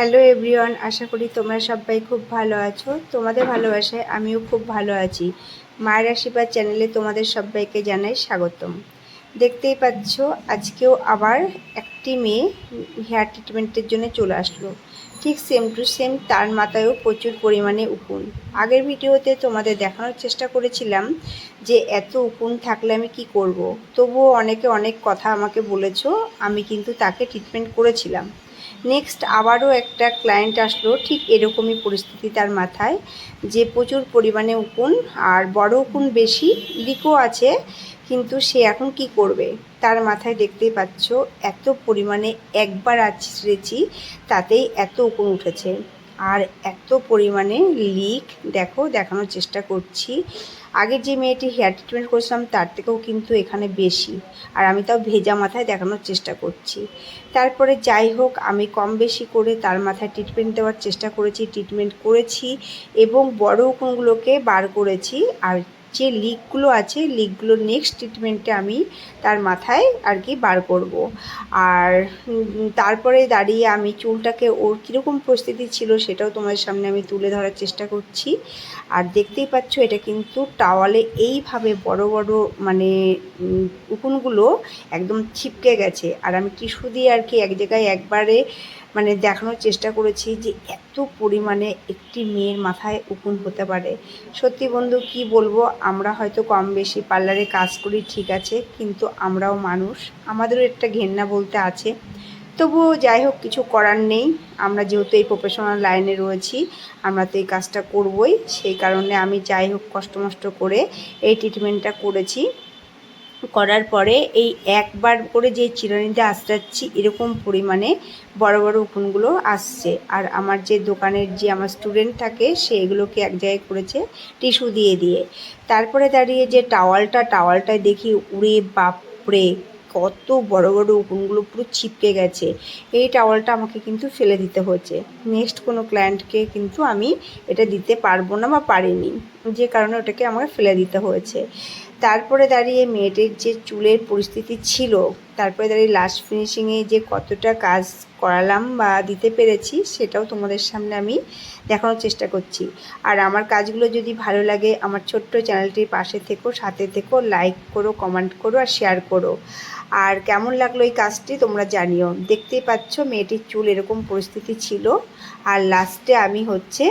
Hello everyone, আশা করি তোমরা সবাই খুব ভালো আছো। তোমাদের ভালোবাসায় আমিও খুব ভালো আছি। মায়ের আশীর্বাদ চ্যানেলে তোমাদের সবাইকে জানাই স্বাগতম। দেখতেই পাচ্ছ, আজকেও আবার একটি মেয়ে হেয়ার ট্রিটমেন্টের জন্য চলে আসলো। ঠিক সেম টু সেম তার মাথায়ও প্রচুর পরিমাণে উকুন। আগের ভিডিওতে তোমাদের দেখানোর চেষ্টা করেছিলাম যে এত উকুন থাকলে আমি কি করব। তবুও অনেকে অনেক কথা আমাকে বলেছ, আমি কিন্তু তাকে ট্রিটমেন্ট করেছিলাম। নেক্সট আবারও একটা ক্লায়েন্ট আসলো, ঠিক এরকমই পরিস্থিতি তার মাথায়, যে প্রচুর পরিমাণে উকুন আর বড় উকুন বেশি লিকও আছে, কিন্তু সে এখন কি করবে? তার মাথায় দেখতেই পাচ্ছ, এত পরিমাণে একবার আছড়েছি, তাতেই এত উকুন উঠেছে। আর এত পরিমাণে লিক দেখো, দেখানোর চেষ্টা করছি। আগে যে মেয়েটি হেয়ার ট্রিটমেন্ট করেছিলাম, তার থেকেও কিন্তু এখানে বেশি। আর আমি তাও ভেজা মাথায় দেখানোর চেষ্টা করছি। তারপরে যাই হোক, আমি কম বেশি করে তার মাথায় ট্রিটমেন্ট দেওয়ার চেষ্টা করেছি ট্রিটমেন্ট করেছি এবং বড় উকুনগুলোকে বার করেছি। আর যে লিকগুলো আছে লিকগুলো নেক্সট ট্রিটমেন্টে আমি তার মাথায় আর কি বার করব। আর তারপরে দাঁড়িয়ে আমি চুলটাকে ওর কীরকম পরিস্থিতি ছিল সেটাও তোমাদের সামনে আমি তুলে ধরার চেষ্টা করছি আর দেখতেই পাচ্ছ এটা কিন্তু টাওয়ালে এইভাবে বড় বড় মানে উকুনগুলো একদম ছিপকে গেছে আর আমি টিস্যু দিয়ে আর কি এক জায়গায় একবারে মানে দেখানোর চেষ্টা করেছি যে এত পরিমাণে একটি মেয়ের মাথায় উকুন হতে পারে। সত্যি বন্ধু, কি বলব? আমরা হয়তো কম বেশি পার্লারে কাজ করি, ঠিক আছে, কিন্তু আমরাও মানুষ। আমাদেরও একটা ঘেন্না বলতে আছে। তবুও যাই হোক, কিছু করার নেই। আমরা যেহেতু এই প্রফেশনাল লাইনে রয়েছি, আমরা তো এই কাজটা করবই। সেই কারণে আমি যাই হোক, কষ্ট মষ্ট করে এই ট্রিটমেন্টটা করেছি। করার পরে এই একবার করে যে চিরানিটা আশ্রাচ্ছি এরকম পরিমাণে বড় বড় উকুনগুলো আসছে। আর আমার যে দোকানের যে আমার স্টুডেন্ট থাকে, সে এগুলোকে এক জায়গায় করেছে টিস্যু দিয়ে দিয়ে। তারপরে দাঁড়িয়ে যে টাওয়ালটা, টাওয়ালটায় দেখি উড়ে বাপড়ে কত বড় বড় উকুনগুলো পুরো ছিপকে গেছে। এই টাওয়ালটা আমাকে কিন্তু ফেলে দিতে হয়েছে। নেক্সট কোনো ক্লায়েন্টকে কিন্তু আমি এটা দিতে পারব না বা পারিনি। যে কারণে ওটাকে আমাকে ফেলে দিতে হয়েছে। তারপরে দাঁড়িয়ে মেয়েটির যে চুলের পরিস্থিতি ছিল তারপরে দাঁড়িয়ে লাস্ট ফিনিশিংয়ে যে কতটা কাজ করালাম বা দিতে পেরেছি, সেটাও তোমাদের সামনে আমি দেখানোর চেষ্টা করছি। আর আমার কাজগুলো যদি ভালো লাগে, আমার ছোট্ট চ্যানেলটির পাশে থেকো, সাথে থেকো লাইক করো কমেন্ট করো আর শেয়ার করো। আর কেমন লাগল এই কাজটি তোমরা জানিও। দেখতেই পাচ্ছ মেয়েটির চুল এরকম পরিস্থিতি ছিল। আর লাস্টে আমি হচ্ছে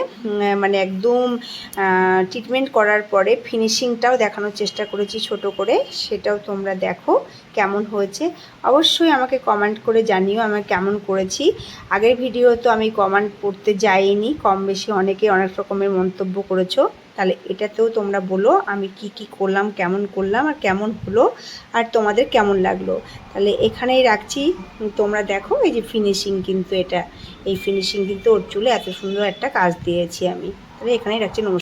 মানে একদম ট্রিটমেন্ট করার পরে ফিনিশিংটাও দেখানোর চেষ্টা করেছি ছোট করে। সেটাও তোমরা দেখো কেমন হয়েছে। অবশ্যই আমাকে কমেন্ট করে জানিও আমি কেমন করেছি। আগের ভিডিও তো আমি কমেন্ট পড়তে যাইনি, কম বেশি অনেকে অনেক রকমের মন্তব্য করেছ। তাহলে এটাতেও তোমরা বলো আমি কি কি করলাম, কেমন করলাম আর কেমন হলো আর তোমাদের কেমন লাগল। তাহলে এখানেই রাখছি। তোমরা দেখো এই যে ফিনিশিং কিন্তু এটা। এই ফিনিশিং কিন্তু ওর চুলে এত সুন্দর একটা কাজ দিয়েছি আমি। তাহলে এখানেই রাখছি, নমস্কার।